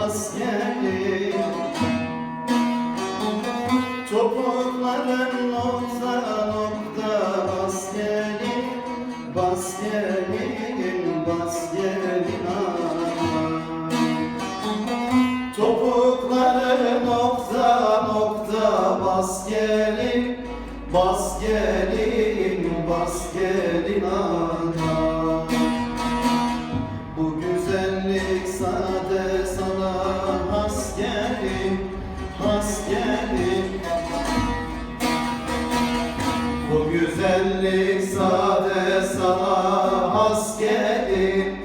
askeri nokta nokta bas gelin Bas gelin Topukları nokta nokta bas gelin Bas gelin bas gelin ana güzellik sade sana has gelin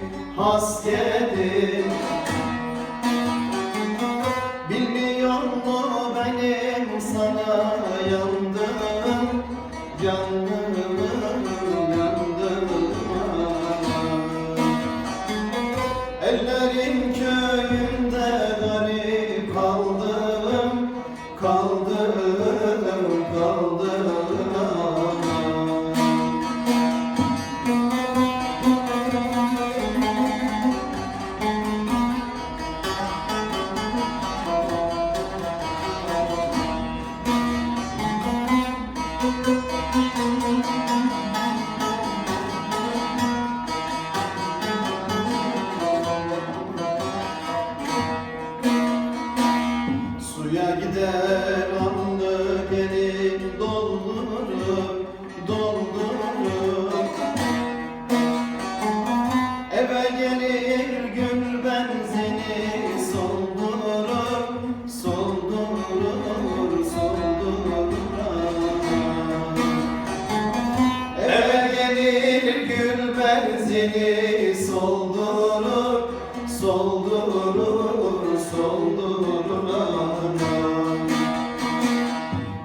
benzini soldurup soldurur soldurur. Anam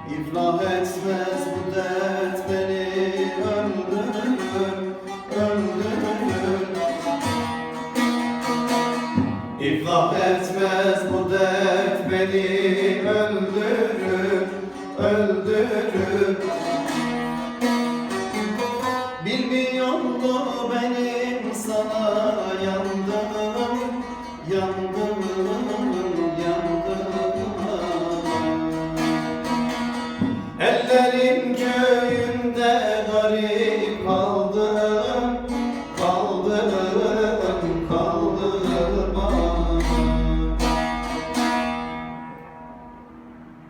İflah etmez bu dert beni öldürür öldürür. İflah etmez bu dert beni öldürür öldürür Ellerin köyünde garip